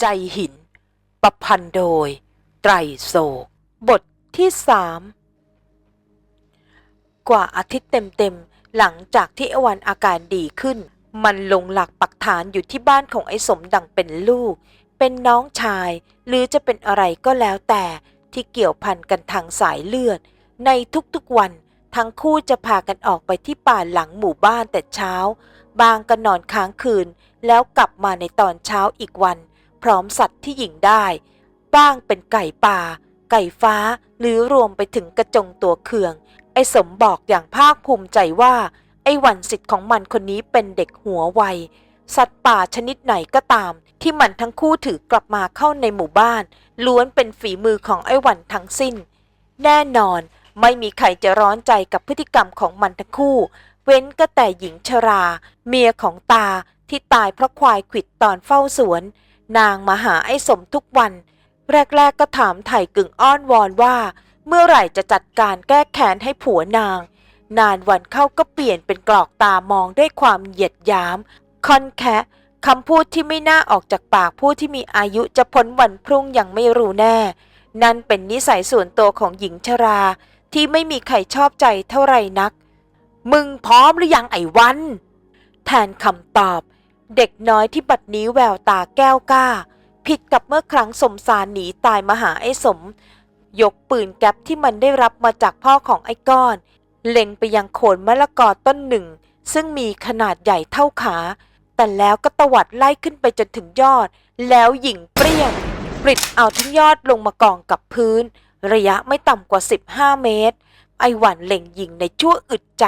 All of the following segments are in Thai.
ใจหิน ประพันธ์โดย ไตรโศก บทที่สามกว่าอาทิตย์เต็มๆ หลังจากที่อวันอาการดีขึ้น มันลงหลักปักฐานอยู่ที่บ้านของไอ้สมดังเป็นลูก เป็นน้องชาย หรือจะเป็นอะไรก็แล้วแต่ที่เกี่ยวพันกันทางสายเลือด ในทุกๆวัน ทั้งคู่จะพากันออกไปที่ป่าหลังหมู่บ้านแต่เช้า บางก็นอนค้างคืน แล้วกลับมาในตอนเช้าอีกวัน พร้อมสัตว์ที่หญิงได้ บ้างเป็นไก่ป่า ไก่ฟ้า หรือรวมไปถึงกระจงตัวเคือง ไอ้สมบอกอย่างภาคภูมิใจว่า ไอ้วันสิทธิ์ของมันคนนี้เป็นเด็กหัวไว สัตว์ป่าชนิดไหนก็ตาม ที่มันทั้งคู่ถือกลับมาเข้าในหมู่บ้าน ล้วนเป็นฝีมือของไอ้วันทั้งสิ้น แน่นอนไม่มีใครจะร้อนใจกับพฤติกรรมของมันทั้งคู่ เว้นก็แต่หญิงชรา เมียของตาที่ตายเพราะควายขิดตอนเฝ้าสวน นางมาหาไอ้สมทุกวัน แรก ๆ ก็ถามไถ่กึ่งอ้อนวอนว่า เมื่อไหร่จะจัดการแก้แค้นให้ผัวนาง นานวันเข้าก็เปลี่ยนเป็นกรอกตามองด้วยความเหยียดยามคอนแคะคำพูดที่ไม่น่าออกจากปากผู้ที่มีอายุจะพ้นวันพรุ่งยังไม่รู้แน่ นั่นเป็นนิสัยส่วนตัวของหญิงชราที่ไม่มีใครชอบใจเท่าไหร่นัก มึงพร้อมหรือยังไอ้วัน แทนคำตอบ เด็กน้อยที่บัดนี้แววตาแก้วกล้า ผิดกับเมื่อครั้งสมสารหนีตายมาหาไอ้สม ยกปืนแก๊ปที่มันได้รับมาจากพ่อของไอ้ก้อน เล็งไปยังโคนมะละกอต้นหนึ่ง ซึ่งมีขนาดใหญ่เท่าขา แต่แล้วก็ตวัดไล่ขึ้นไปจนถึงยอด แล้วหญิงเปรี้ยงปลิดเอาทั้งยอดลงมากองกับพื้น ระยะไม่ต่ำกว่า 15 เมตร ไอหวันเล็งยิงในชั่วอึดใจ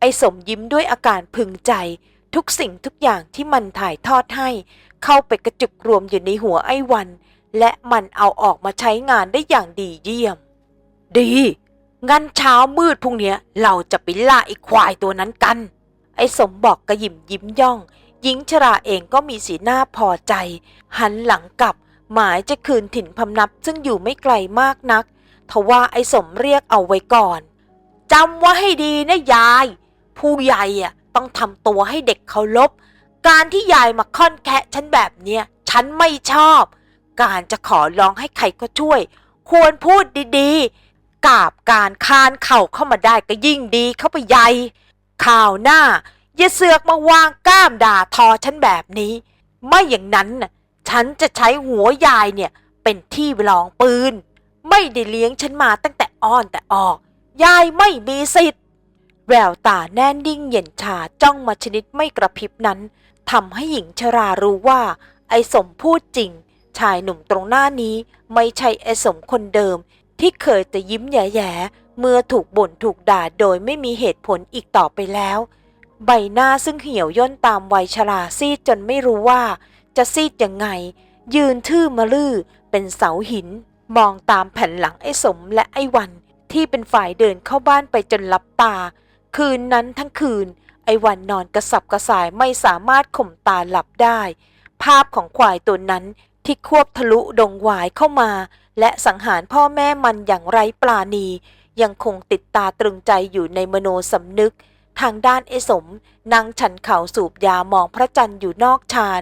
ไอสมยิ้มด้วยอาการพึงใจ ทุกสิ่งทุกอย่างที่มันถ่ายทอดให้ เข้าไปกระจุกรวมอยู่ในหัวไอวัน และมันเอาออกมาใช้งานได้อย่างดีเยี่ยม ดี งั้นเช้ามืดพรุ่งเนี้ยเราจะไปล่าไอ้ควายตัวนั้นกัน ไอ้สมบอกกระหยิมยิ้มย่อง หญิงชราเองก็มีสีหน้าพอใจ หันหลังกลับ หมายจะคืนถิ่นพำนับซึ่งอยู่ไม่ไกลมากนักทว่าไอ้สมเรียกเอาไว้ก่อนจำไว้ให้ดีนะยาย ผู้ใหญ่อะ ต้องทำตัวให้เด็กเคารพการที่ยายมาค่อนแคะฉันแบบเนี้ยฉันไม่ชอบ การจะขอร้องให้ใครก็ช่วย ควรพูดดีๆ กาบการคานเข่าเข้ามาได้ก็ยิ่งดีเข้าไปใหญ่ข่าวหน้า อย่าเสือกมาวางก้ามด่าทอฉันแบบนี้ ไม่อย่างนั้นน่ะฉันจะใช้หัวยายเนี่ยเป็นที่ลองปืน ไม่ได้เลี้ยงฉันมาตั้งแต่อ้อนแต่ออก ยายไม่มีสิทธิ์ แววตาแน่นิ่งเย็นชาจ้องมาชนิดไม่กระพริบนั้นทำให้หญิงชรารู้ว่า ไอสมพูดจริง ชายหนุ่มตรงหน้านี้ไม่ใช่ไอสมคนเดิม ที่เคยแต่ยิ้มแย่ๆเมื่อถูกบ่นถูกด่าโดยไม่มีเหตุผลอีกต่อไปแล้ว ใบหน้าซึ่งเหี่ยวย่นตามวัยชราซีดจนไม่รู้ว่า จะซีดยังไง ยืนทื่อมะลือเป็นเสาหิน มองตามแผ่นหลังไอสมและไอวันที่เป็นฝ่ายเดินเข้าบ้านไปจนลับตา คืนนั้นทั้งคืน ไอ้วันนอนกระสับกระส่ายไม่สามารถข่มตาหลับได้ ภาพของควายตัวนั้นที่ควบทะลุดงหวายเข้ามา และสังหารพ่อแม่มันอย่างไร้ปราณี ยังคงติดตาตรึงใจอยู่ในมโนสำนึก ทางด้านไอสมนั่งฉันเข่าสูบยามองพระจันทร์อยู่นอกชาน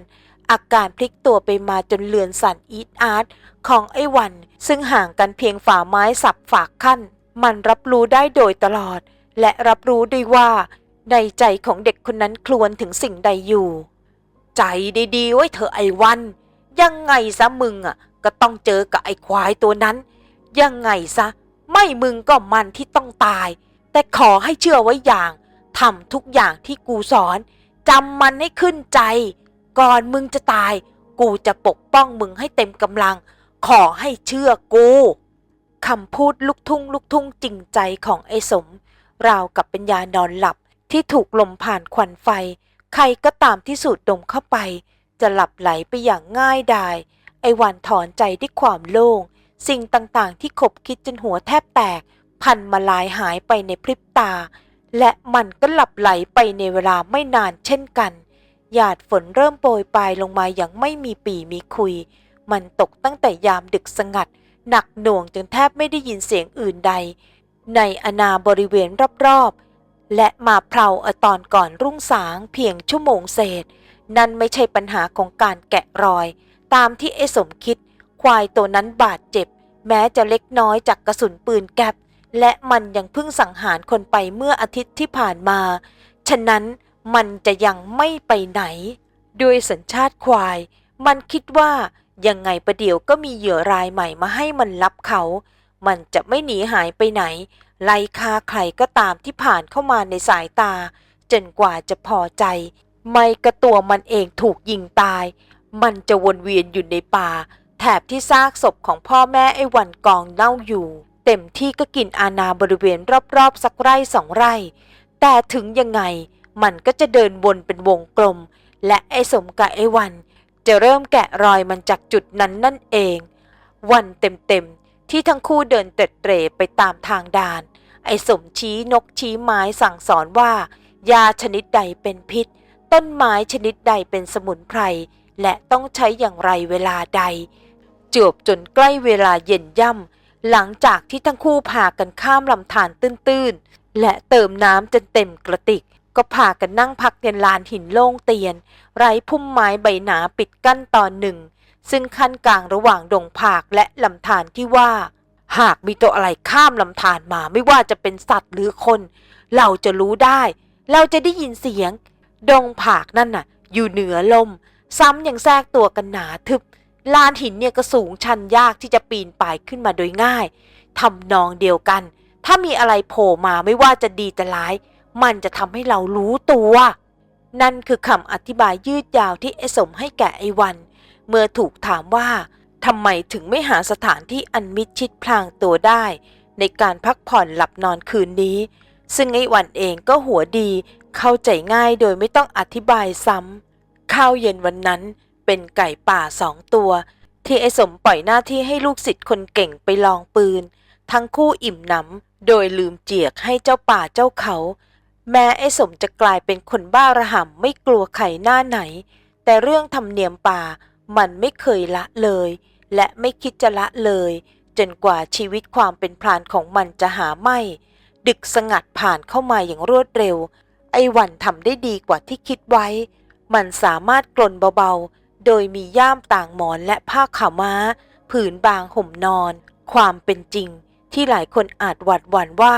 อาการพลิกตัวไปมาจนเลือนสั่นอีดอาร์ตของไอ้วัน ซึ่งห่างกันเพียงฝ่าไม้สับฝากขั้น มันรับรู้ได้โดยตลอด และรับรู้ด้วยว่า ในใจของเด็กคนนั้นคลวนถึงสิ่งใดอยู่ ใจดีๆไว้เถอไอ้วัน ยังไงซะมึงอะก็ต้องเจอกับไอ้ควายตัวนั้น ยังไงซะ ไม่มึงก็มันที่ต้องตาย แต่ขอให้เชื่อไว้อย่างทำทุกอย่างที่กูสอนจำมันให้ขึ้นใจ ก่อนมึงจะตาย กูจะปกป้องมึงให้เต็มกำลัง ขอให้เชื่อกูคำพูดลุกทุ่งลุกทุ่งจริงใจของไอ้สม ราวกับเป็นยานอนหลับที่ถูกลมผ่านควันไฟ ใครก็ตามที่สูดดมเข้าไป จะหลับไหลไปอย่างง่ายดาย ไอวันถอนใจด้วยความโล่ง สิ่งต่างๆ ที่ขบคิดจนหัวแทบแตก พันมาลายหายไปในพริบตา และมันก็หลับไหลไปในเวลาไม่นานเช่นกันหยาดฝนเริ่มโปรยปลายลงมาอย่างไม่มีปีมีคุย มันตกตั้งแต่ยามดึกสงัด หนักหน่วงจนแทบไม่ได้ยินเสียงอื่นใด ในอนาบริเวณรอบๆ และมาเพลาอตอนก่อนรุ่งสางเพียงชั่วโมงเศษ นั่นไม่ใช่ปัญหาของการแกะรอย ตามที่ไอ้สมคิด ควายตัวนั้นบาดเจ็บ แม้จะเล็กน้อยจากกระสุนปืนแก๊ปและมันยังเพิ่งสังหารคนไปเมื่ออาทิตย์ที่ผ่านมา ฉะนั้นมันจะยังไม่ไปไหน ด้วยสัญชาติควาย มันคิดว่ายังไงประเดี๋ยวก็มีเหยื่อรายใหม่มาให้มันรับเขา มันจะไม่หนีหายไปไหน ไล่ฆ่าใครก็ตามที่ผ่านเข้ามาในสายตา จนกว่าจะพอใจ ไม่กระตัวมันเองถูกยิงตาย มันจะวนเวียนอยู่ในป่า แถบที่ซากศพของพ่อแม่ไอ้วันกองเน่าอยู่ เต็มที่ก็กินอาณาบริเวณรอบๆสักไร่สองไร่ แต่ถึงยังไงมันก็จะเดินวนเป็นวงกลม และไอ้สมกับไอ้วัน จะเริ่มแกะรอยมันจากจุดนั้นนั่นเอง วันเต็มๆ ที่ทั้งคู่เดินเตร็ดเตร่ไปตามทางดาน ไอ้สมชี้นกชี้ไม้สั่งสอนว่า ยาชนิดใดเป็นพิษ ต้นไม้ชนิดใดเป็นสมุนไพร และต้องใช้อย่างไรเวลาใด จวบจนใกล้เวลาเย็นย่ำ หลังจากที่ทั้งคู่พากันข้ามลำธารตื้นๆ และเติมน้ำจนเต็มกระติก ก็พากันนั่งพักเยนลานหินโล่งเตียน ไร้พุ่มไม้ใบหนาปิดกั้นตอนหนึ่ง ซึ่งขั้นกลางระหว่างดงผากและลำธารที่ว่า หากมีตัวอะไรข้ามลำธารมาไม่ว่าจะเป็นสัตว์หรือคน เราจะรู้ได้ เราจะได้ยินเสียง ดงผากนั่นน่ะ อยู่เหนือลม ซ้ำยังแทรกตัวกันหนาทึบลานหินเนี่ยก็สูงชันยากที่จะปีนป่ายขึ้นมาโดยง่ายทำนองเดียวกัน ถ้ามีอะไรโผล่มาไม่ว่าจะดีจะร้าย มันจะทำให้เรารู้ตัว นั่นคือคำอธิบายยืดยาวที่ไอสมให้แก่ไอวัน เมื่อถูกถามว่าทำไมถึงไม่หาสถานที่อันมิดชิดพลางตัวได้ ในการพักผ่อนหลับนอนคืนนี้ ซึ่งไอ้วันเองก็หัวดีเข้าใจง่ายโดยไม่ต้องอธิบายซ้ำข้าวเย็นวันนั้นเป็นไก่ป่าสองตัว ที่ไอ้สมปล่อยหน้าที่ให้ลูกศิษย์คนเก่งไปลองปืน ทั้งคู่อิ่มหนำโดยลืมเจียกให้เจ้าป่าเจ้าเขา แม้ไอ้สมจะกลายเป็นคนบ้าระห่ำไม่กลัวไข่หน้าไหน แต่เรื่องธรรมเนียมป่า มันไม่เคยละเลย และไม่คิดจะละเลย จนกว่าชีวิตความเป็นพรานของมันจะหาไม่ ดึกสงัดผ่านเข้ามาอย่างรวดเร็ว ไอ้วันทำได้ดีกว่าที่คิดไว้ มันสามารถกลนเบาๆ โดยมีย่ามต่างหมอนและผ้าขาวม้า ผืนบางห่มนอน ความเป็นจริง ที่หลายคนอาจหวาดหวั่นว่า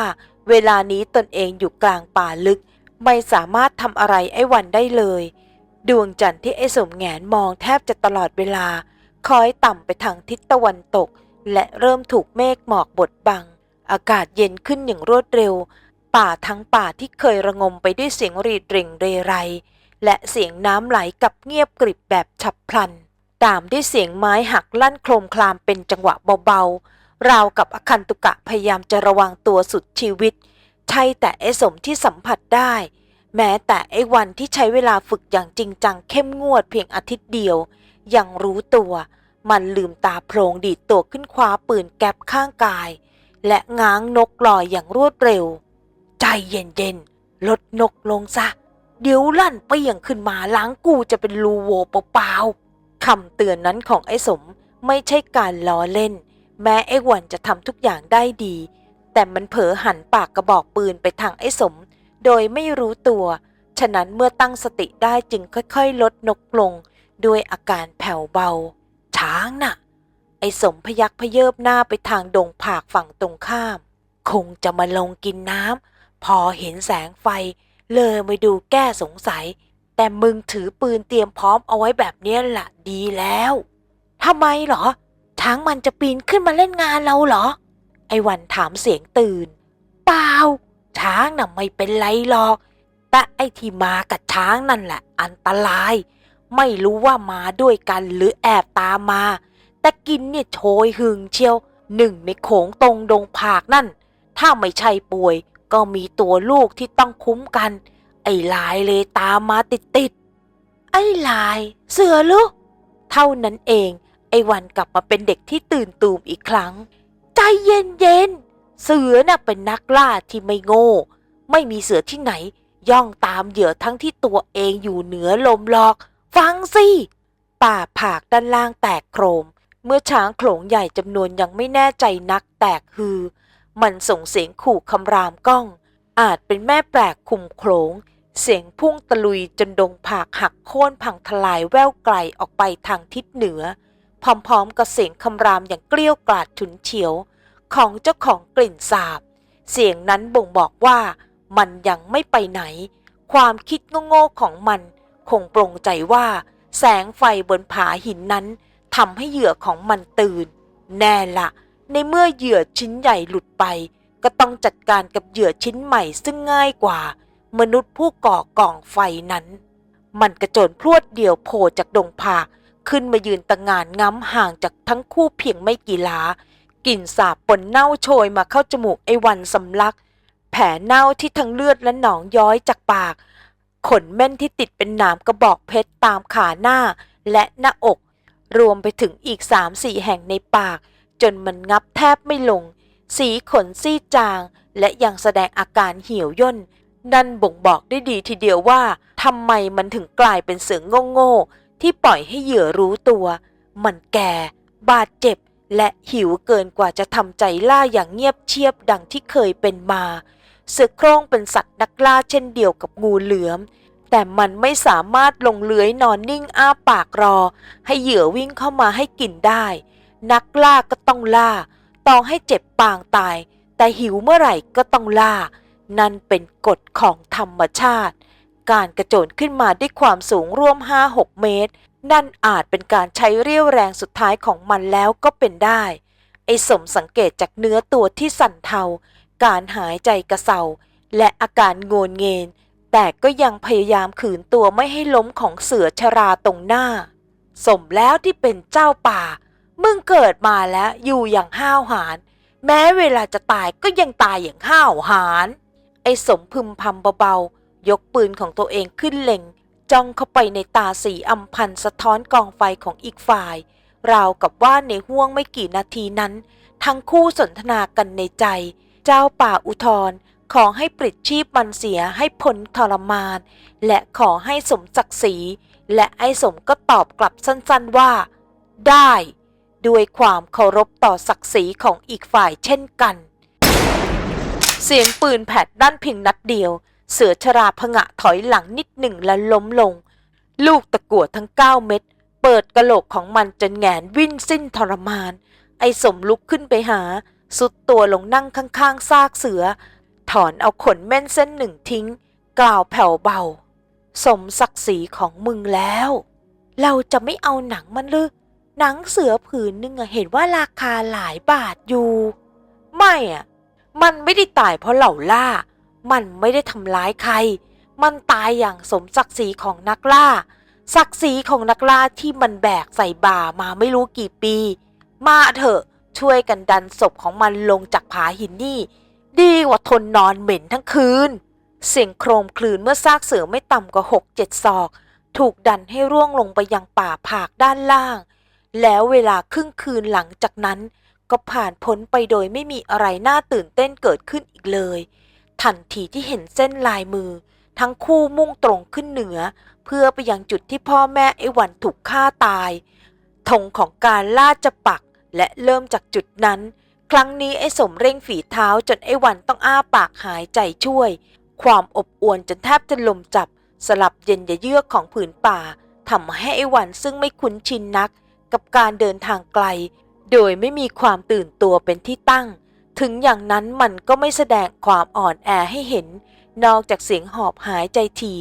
เวลานี้ตนเองอยู่กลางป่าลึก ไม่สามารถทำอะไรไอ้วันได้เลย ดวงจันทร์ที่ไอ้สมแงนมองแทบจะตลอดเวลาคอยต่ำไปทางทิศตะวันตก และเริ่มถูกเมฆหมอกบดบัง อากาศเย็นขึ้นอย่างรวดเร็ว ป่าทั้งป่าที่เคยระงมไปด้วยเสียงรีดเริ่งเรไร และเสียงน้ำไหลกับเงียบกริบแบบฉับพลัน ตามด้วยเสียงไม้หักลั่นโครมคลามเป็นจังหวะเบาๆ ราวกับอคันตุกะพยายามจะระวังตัวสุดชีวิต ใช่แต่ไอ้สมที่สัมผัสได้ แม้แต่ไอ้วันที่ใช้เวลาฝึกอย่างจริงจังเข้มงวดเพียงอาทิตย์เดียว ยังรู้ตัว มันลืมตาโพลงดีดตัวขึ้นคว้าปืนแก๊ปข้างกาย และง้างนกลอยอย่างรวดเร็ว ใจเย็นๆ ลดนกลงซะ เดี๋ยวลั่นเปรี้ยงขึ้นมาล้างกูจะเป็นรูโวเปล่าๆคำเตือนนั้นของไอ้สมไม่ใช่การล้อเล่น แม้ไอ้วันจะทำทุกอย่างได้ดี แต่มันเผลอหันปากกระบอกปืนไปทางไอ้สม โดยไม่รู้ตัว ฉะนั้นเมื่อตั้งสติได้จึงค่อยๆ ลดนกลง ด้วยอาการแผ่วเบา ช้างน่ะ ไอ้สมพยักพเยิบหน้าไปทางดงผากฝั่งตรงข้าม คงจะมาลงกินน้ำพอเห็นแสงไฟ เลยมาดูแก้สงสัย แต่มึงถือปืนเตรียมพร้อมเอาไว้แบบเนี้ยละดีแล้วทำไมเหรอ ช้างมันจะปีนขึ้นมาเล่นงานเราเหรอ ไอ้วันถามเสียงตื่น เปล่า ช้างน่ะไม่เป็นไรหรอก แต่ไอ้ที่มากับช้างนั่นแหละ อันตราย ไม่รู้ว่ามาด้วยกันหรือแอบตามมา แต่กินเนี่ยโชยหึงเชียวหนึ่งในโขงตรงดงผากนั่น ถ้าไม่ใช่ป่วย ก็มีตัวลูกที่ต้องคุ้มกัน ไอ้ลายเลยตามมาติดติดๆไอ้ลาย เสือลูกเท่านั้นเอง ไอ้วันกลับมาเป็นเด็กที่ตื่นตูมอีกครั้ง ใจเย็นเย็น เสือน่ะเป็นนักล่าที่ไม่โง่ ไม่มีเสือที่ไหน ย่องตามเหยื่อทั้งที่ตัวเองอยู่เหนือลมหลอก ฟังสิ ป่าผากด้านล่างแตกโครม เมื่อช้างโขลงใหญ่จำนวนยังไม่แน่ใจนักแตกฮือ มันส่งเสียงขู่คำรามก้อง อาจเป็นแม่แปลกคุมโขลง เสียงพุ่งตะลุยจนดงผากหักโค่นพังทลายแววไกลออกไปทางทิศเหนือ พร้อมๆกับเสียงคำรามอย่างเกลี้ยวกล่อดฉุนเฉียว ของเจ้าของกลิ่นสาบ เสียงนั้นบ่งบอกว่ามันยังไม่ไปไหน ความคิดโง่ๆของมัน คงปรงใจว่า แสงไฟบนผาหินนั้นทำให้เหยื่อของมันตื่น แน่ละ ในเมื่อเหยื่อชิ้นใหญ่หลุดไป ก็ต้องจัดการกับเหยื่อชิ้นใหม่ซึ่งง่ายกว่า มนุษย์ผู้ก่อกองไฟนั้น มันกระโจนพรวดเดียวโผล่จากดงผาขึ้นมายืนตะงานง้ำห่างจากทั้งคู่เพียงไม่กี่หลา กลิ่นสาบปนเน่าโชยมาเข้าจมูกไอ้วันสำลัก แผลเน่าที่ทั้งเลือดและหนองย้อยจากปาก ขนแม่นที่ติดเป็นหนามกระบอกเพชรตามขาหน้าและหน้าอก รวมไปถึงอีกสามสี่แห่งในปาก จนมันงับแทบไม่ลง สีขนซีดจาง และยังแสดงอาการเหี่ยวย่นนั่นบ่งบอกได้ดีทีเดียวว่าทำไมมันถึงกลายเป็นเสือโง่ๆที่ปล่อยให้เหยื่อรู้ตัว มันแก่ บาดเจ็บ และหิวเกินกว่าจะทำใจล่าอย่างเงียบเชียบดังที่เคยเป็นมา เสือโคร่งเป็นสัตว์นักล่าเช่นเดียวกับงูเหลือม แต่มันไม่สามารถลงเลื้อยนอนนิ่งอ้าปากรอ ให้เหยื่อวิ่งเข้ามาให้กินได้ นักล่าก็ต้องล่าต่องให้เจ็บปางตาย แต่หิวเมื่อไหร่ก็ต้องล่า นั่นเป็นกฎของธรรมชาติ การกระโจนขึ้นมาด้วยความสูงร่วม 5-6 เมตร นั่นอาจเป็นการใช้เรี่ยวแรงสุดท้ายของมันแล้วก็เป็นได้ ไอ้สมสังเกตจากเนื้อตัวที่สั่นเทา การหายใจกระเซาและอาการโงนเงน แต่ก็ยังพยายามขืนตัวไม่ให้ล้มของเสือชราตรงหน้า สมแล้วที่เป็นเจ้าป่า มึงเกิดมาแล้วอยู่อย่างห้าวหาญ แม้เวลาจะตายก็ยังตายอย่างห้าวหาญ ไอ้สมพึมพำเบาๆ ยกปืนของตัวเองขึ้นเล็ง จ้องเข้าไปในตาสีอำพันสะท้อนกองไฟของอีกฝ่าย ราวกับว่าในห่วงไม่กี่นาทีนั้น ทั้งคู่สนทนากันในใจ เจ้าป่าอุทธรขอให้ปลิดชีพมันเสียให้พ้นทรมาน และขอให้สมศักดิ์ศรีและไอ้สมก็ตอบกลับสั้นๆว่า ได้ ด้วยความเคารพต่อศักดิ์ศรีของอีกฝ่ายเช่นกัน เสียงปืนแผดด้านเพียงนัดเดียว เสือชราผงะถอยหลังนิดหนึ่งแล้วล้มลง ลูกตะกั่วทั้งเก้าเม็ดเปิดกระโหลกของมันจนแงนวิ่นสิ้นทรมาน ไอ้สมลุกขึ้นไปหา สุดตัวลงนั่งข้างๆซากเสือ ถอนเอาขนแม่นเส้นหนึ่งทิ้ง กล่าวแผ่วเบา สมศักดิ์ศรีของมึงแล้ว เราจะไม่เอาหนังมันหรือหนังเสือผืนหนึงเห็นว่าราคาหลายบาทอยู่ ไม่อะมันไม่ได้ตายเพราะเหล่าล่า มันไม่ได้ทำร้ายใคร มันตายอย่างสมศักดิ์ศรีของนักล่า ศักดิ์ศรีของนักล่าที่มันแบกใส่บ่ามาไม่รู้กี่ปี มาเถอะช่วยกันดันศพของมันลงจากผาหินนี่ ดีกว่าทนนอนเหม็นทั้งคืน เสียงโครมคลืนเมื่อซากเสือไม่ต่ำกว่าหกเจ็ดศอก ถูกดันให้ร่วงลงไปยังป่าผากด้านล่าง แล้วเวลาครึ่งคืนหลังจากนั้น ก็ผ่านพ้นไปโดยไม่มีอะไรน่าตื่นเต้นเกิดขึ้นอีกเลย ทันทีที่เห็นเส้นลายมือ ทั้งคู่มุ่งตรงขึ้นเหนือ เพื่อไปยังจุดที่พ่อแม่ไอ้วันถูกฆ่าตายธงของการล่าจะปักและเริ่มจากจุดนั้น ครั้งนี้ไอ้สมเร่งฝีเท้าจนไอ้วันต้องอ้าปากหายใจช่วย ความอบอวลจนแทบจะลมจับ สลับเย็นยเยือกของผืนป่าทำให้ไอ้วันซึ่งไม่คุ้นชินนัก กับการเดินทางไกล โดยไม่มีความตื่นตัวเป็นที่ตั้ง ถึงอย่างนั้นมันก็ไม่แสดงความอ่อนแอให้เห็น นอกจากเสียงหอบหายใจที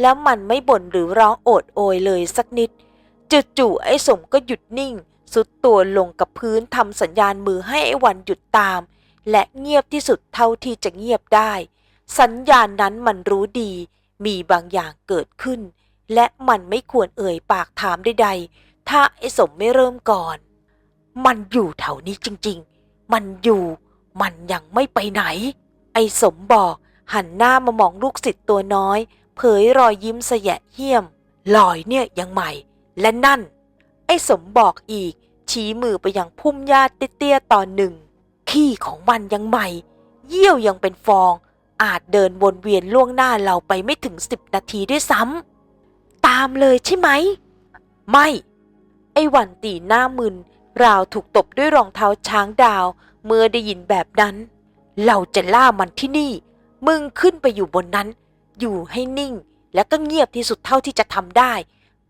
แล้วมันไม่บ่นหรือร้องโอดโอยเลยสักนิดจู่ๆไอ้สมก็หยุดนิ่ง สุดตัวลงกับพื้นทำสัญญาณมือให้ไอ้วันหยุดตาม และเงียบที่สุดเท่าที่จะเงียบได้ สัญญาณนั้นมันรู้ดี มีบางอย่างเกิดขึ้น และมันไม่ควรเอ่ยปากถามใดๆถ้าไอ้สมไม่เริ่มก่อน มันอยู่แถวนี้จริงๆ มันอยู่ มันยังไม่ไปไหน ไอ้สมบอกหันหน้ามามองลูกศิษย์ตัวน้อย เผยรอยยิ้มเสยะเหี้ยม ลอยเนี่ยยังใหม่ และนั่น ไอ้สมบอกอีก ชี้มือไปยังพุ่มหญ้าเตี้ยๆตอนหนึ่ง ขี้ของมันยังใหม่ เยี่ยวยังเป็นฟอง อาจเดินวนเวียนล่วงหน้าเราไปไม่ถึงสิบนาทีด้วยซ้ำตามเลยใช่ไหม ไม่ ไอ้หวันตีหน้ามึนราวถูกตบด้วยรองเท้าช้างดาว เมื่อได้ยินแบบนั้น เราจะล่ามันที่นี่ มึงขึ้นไปอยู่บนนั้น อยู่ให้นิ่ง แล้วก็เงียบที่สุดเท่าที่จะทำได้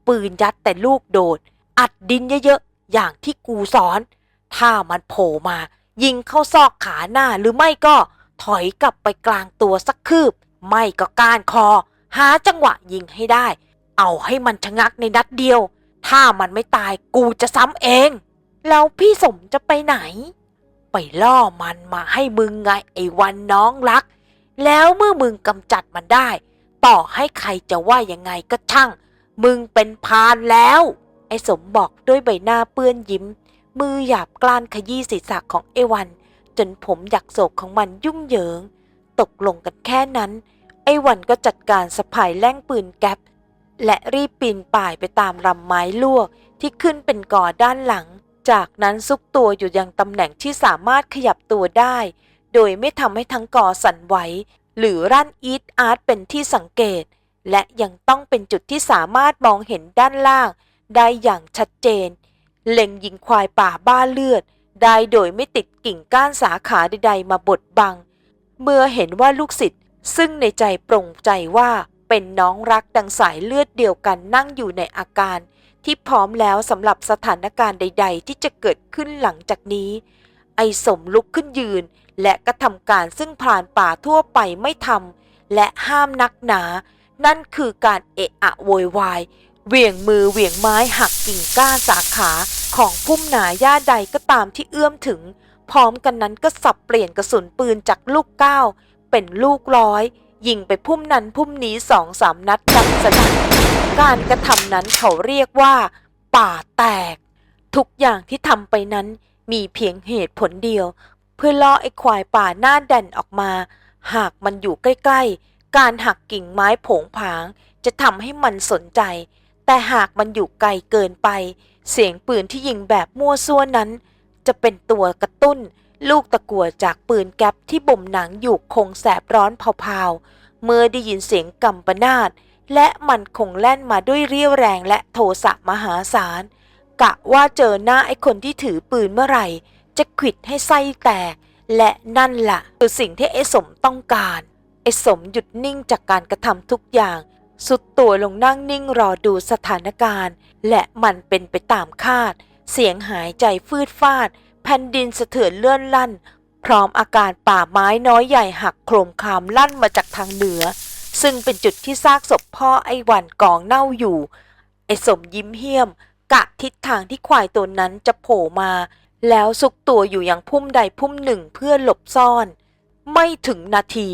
ปืนยัดแต่ลูกโดด อัดดินเยอะๆ อย่างที่กูสอน ถ้ามันโผล่มา ยิงเข้าซอกขาหน้าหรือไม่ก็ถอยกลับไปกลางตัวสักคืบ ไม่ก็ก้านคอ หาจังหวะยิงให้ได้ เอาให้มันชะงักในนัดเดียว ถ้ามันไม่ตายกูจะซ้ำเอง แล้วพี่สมจะไปไหน ไปล่อมันมาให้มึงไงไอ้วันน้องรัก แล้วเมื่อมึงกำจัดมันได้ ต่อให้ใครจะว่ายังไงก็ช่าง มึงเป็นพานแล้ว ไอ้สมบอกด้วยใบหน้าเปื้อนยิ้ม มือหยาบกล้านขยี้ศีรษะของไอ้วัน จนผมหยักโศกของมันยุ่งเหยิง ตกลงกันแค่นั้น ไอ้วันก็จัดการสะพายแล่งปืนแก๊ปและรีบปีนป่ายไปตามลำไม้ลวกที่ขึ้นเป็นก่อด้านหลัง จากนั้นซุกตัวอยู่ยังตำแหน่งที่สามารถขยับตัวได้ โดยไม่ทำให้ทั้งกอสั่นไหวหรือรั่นอีทอาร์ตเป็นที่สังเกต และยังต้องเป็นจุดที่สามารถมองเห็นด้านล่าง ได้อย่างชัดเจน เล็งยิงควายป่าบ้าเลือด ได้โดยไม่ติดกิ่งก้านสาขาใดๆมาบดบัง เมื่อเห็นว่าลูกศิษย์ซึ่งในใจปรงใจว่าเป็นน้องรักดังสายเลือดเดียวกันนั่งอยู่ในอาการ ที่พร้อมแล้วสำหรับสถานการณ์ใด ๆ ที่จะเกิดขึ้นหลังจากนี้ ไอสมลุกขึ้นยืน และกระทำการซึ่งพรานป่าทั่วไปไม่ทำและห้ามนักหนา นั่นคือการเอะอะโวยวายเหวี่ยงมือเหวี่ยงไม้หักกิ่งก้านสาขาของพุ่มหนาหญ้าใดก็ตามที่เอื้อมถึง พร้อมกันนั้นก็สับเปลี่ยนกระสุนปืนจากลูกเก้าเป็นลูกร้อย ยิงไปพุ่มนั้นพุ่มนี้สองสามนัดดังสนั่นการกระทำนั้นเขาเรียกว่า ป่าแตก ทุกอย่างที่ทำไปนั้นมีเพียงเหตุผลเดียว เพื่อล่อไอ้ควายป่าหน้าแด่นออกมา หากมันอยู่ใกล้ๆ การหักกิ่งไม้ผงผาง จะทำให้มันสนใจ แต่หากมันอยู่ไกลเกินไป เสียงปืนที่ยิงแบบมั่วซั่วนั้น จะเป็นตัวกระตุ้น ลูกตะกัวจากปืนแก๊ปที่บ่มหนังอยู่คงแสบร้อนเผาๆ เมื่อได้ยินเสียงกำปนาดและมันคงแล่นมาด้วยเรี่ยวแรงและโทสะมหาศาล กะว่าเจอหน้าไอ้คนที่ถือปืนเมื่อไหร่ จะขิดให้ไส้แตก และนั่นล่ะคือสิ่งที่ไอ้สมต้องการ ไอ้สมหยุดนิ่งจากการกระทำทุกอย่าง สุดตัวลงนั่งนิ่งรอดูสถานการณ์ และมันเป็นไปตามคาด เสียงหายใจฟืดฟาด แผ่นดินสะเทือนเลื่อนลั่น พร้อมอาการป่าไม้น้อยใหญ่หักโครมคามลั่นมาจากทางเหนือ ซึ่งเป็นจุดที่ซากศพพ่อไอ้วันกองเน่าอยู่ ไอ้สมยิ้มเหี้ยม กะทิศทางที่ควายตัวนั้นจะโผล่มา แล้วซุกตัวอยู่อย่างพุ่มใดพุ่มหนึ่งเพื่อหลบซ่อน ไม่ถึงนาที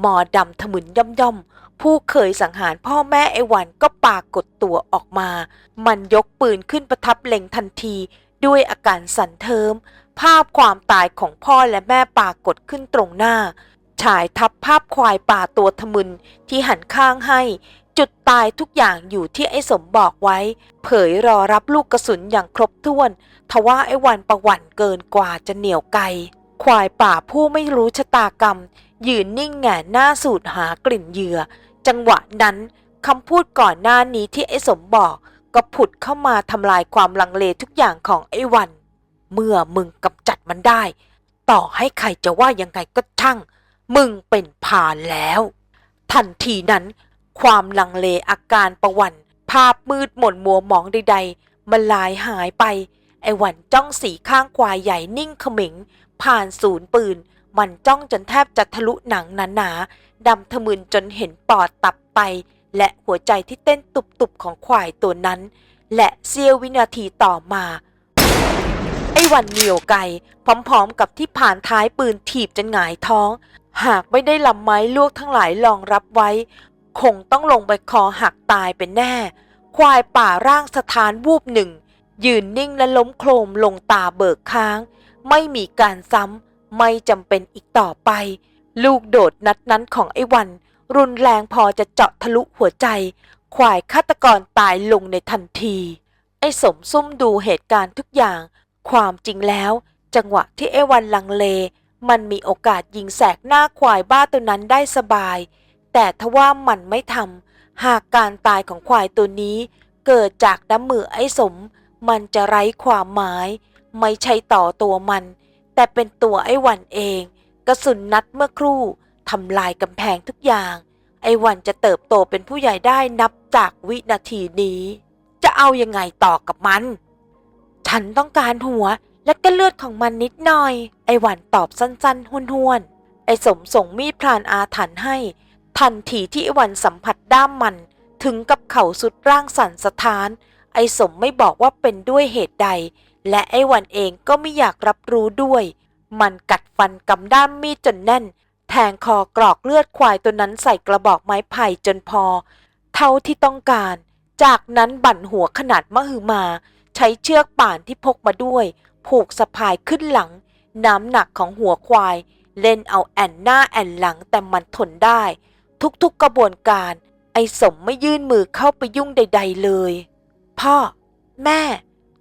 หมอดำถมึนย่อมย่อมๆผู้เคยสังหารพ่อแม่ไอ้วันก็ปากฏตัวออกมา มันยกปืนขึ้นประทับเล็งทันที ด้วยอาการสั่นเทิม ภาพความตายของพ่อและแม่ปรากฏขึ้นตรงหน้า ฉายทับภาพควายป่าตัวทะมึนที่หันข้างให้ จุดตายทุกอย่างอยู่ที่ไอ้สมบอกไว้ เผยรอรับลูกกระสุนอย่างครบถ้วน ทว่าไอ้วันประวันเกินกว่าจะเหนียวไกลควายป่าผู้ไม่รู้ชะตากรรม ยืนนิ่งแง่หน้าสูดหากลิ่นเหยื่อ จังหวะนั้นคำพูดก่อนหน้านี้ที่ไอ้สมบอก ก็ผุดเข้ามาทำลายความลังเลทุกอย่างของไอ้วัน เมื่อมึงกำจัดมันได้ ต่อให้ใครจะว่ายังไงก็ช่าง มึงเป็นผ่านแล้ว ทันทีนั้น ความลังเลอาการประวัน ภาพมืดหม่นมัวหมองใดๆ มันลายหายไป ไอ้วันจ้องสีข้างควายใหญ่นิ่งเขม็งผ่านศูนย์ปืน มันจ้องจนแทบจะทะลุหนังหนาๆดำทะมึนจนเห็นปอดตับไต และหัวใจที่เต้นตุบๆของควายตัวนั้น และเสี้ยววินาทีต่อมาไอ้วันเหนียวไกลพร้อมๆกับที่ผ่านท้ายปืนถีบจนหงายท้อง หากไม่ได้ลำไม้ลวกทั้งหลายรองรับไว้ คงต้องลงไปคอหักตายเป็นแน่ ควายป่าร่างสถานวูบหนึ่ง ยืนนิ่งและล้มโครมลงตาเบิกค้าง ไม่มีการซ้ำไม่จำเป็นอีกต่อไป ลูกโดดนัดนั้นของไอ้วัน รุนแรงพอจะเจาะทะลุหัวใจควายฆาตกรตายลงในทันที ไอ้สมซุ่มดูเหตุการณ์ทุกอย่าง ความจริงแล้ว จังหวะที่ไอ้วันลังเล มันมีโอกาสยิงแสกหน้าควายบ้าตัวนั้นได้สบาย แต่ทว่ามันไม่ทำหากการตายของควายตัวนี้ เกิดจากน้ำมือไอ้สม มันจะไร้ความหมาย ไม่ใช่ต่อตัวมัน แต่เป็นตัวไอ้วันเอง กระสุนนัดเมื่อครู่ ทำลายกำแพงทุกอย่าง ไอ้วันจะเติบโตเป็นผู้ใหญ่ได้นับจากวินาทีนี้ จะเอายังไงต่อกับมัน ฉันต้องการหัวและก็เลือดของมันนิดหน่อย ไอ้วันตอบสั้นๆห้วนๆ ไอ้สมส่งมีดพรานอาถรรพ์ให้ ทันทีที่ไอ้วันสัมผัสด้ามมัน ถึงกับเข่าสุดร่างสั่นสะท้าน ไอ้สมไม่บอกว่าเป็นด้วยเหตุใด และไอ้วันเองก็ไม่อยากรับรู้ด้วย มันกัดฟันกำด้ามมีดจนแน่น งคอกรอกเลือดควายตัวนั้นใส่กระบอกไม้ไผ่จนพอ เท่าที่ต้องการ จากนั้นบั่นหัวขนาดมหึมา ใช้เชือกป่านที่พกมาด้วย ผูกสะพายขึ้นหลัง น้ำหนักของหัวควาย เล่นเอาแอนหน้าแอนหลังแต่มันทนได้ ทุกๆกระบวนการ ไอ้สมไม่ยื่นมือเข้าไปยุ่งใด ๆเลย พ่อ แม่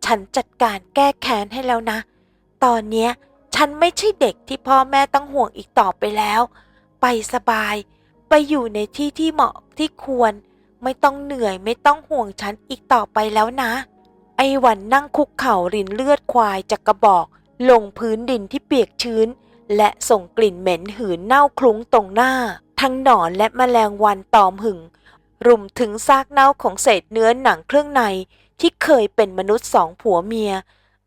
ฉันจัดการแก้แค้นให้แล้วนะ ตอนเนี้ย ฉันไม่ใช่เด็กที่พ่อแม่ต้องห่วงอีกต่อไปแล้ว ไปสบาย ไปอยู่ในที่ที่เหมาะที่ควร ไม่ต้องเหนื่อยไม่ต้องห่วงฉันอีกต่อไปแล้วนะ ไอ้วันนั่งคุกเข่ารินเลือดควายจากกระบอก ลงพื้นดินที่เปียกชื้น และส่งกลิ่นเหม็นหืนเน่าคลุ้งตรงหน้า ทั้งหนอนและแมลงวันตอมหึงรุมถึงซากเน่าของเศษเนื้อหนังเครื่องในที่เคยเป็นมนุษย์สองผัวเมีย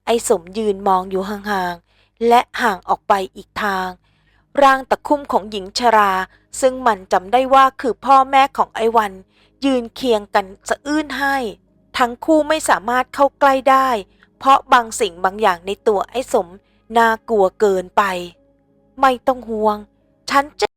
ไอ้สมยืนมองอยู่ห่างๆ และห่างออกไปอีกทาง ร่างตะคุ่มของหญิงชรา ซึ่งมันจำได้ว่าคือพ่อแม่ของไอวัน ยืนเคียงกันสะอื้นให้ ทั้งคู่ไม่สามารถเข้าใกล้ได้ เพราะบางสิ่งบางอย่างในตัวไอ้สมน่ากลัวเกินไป ไม่ต้องห่วง ฉันจะ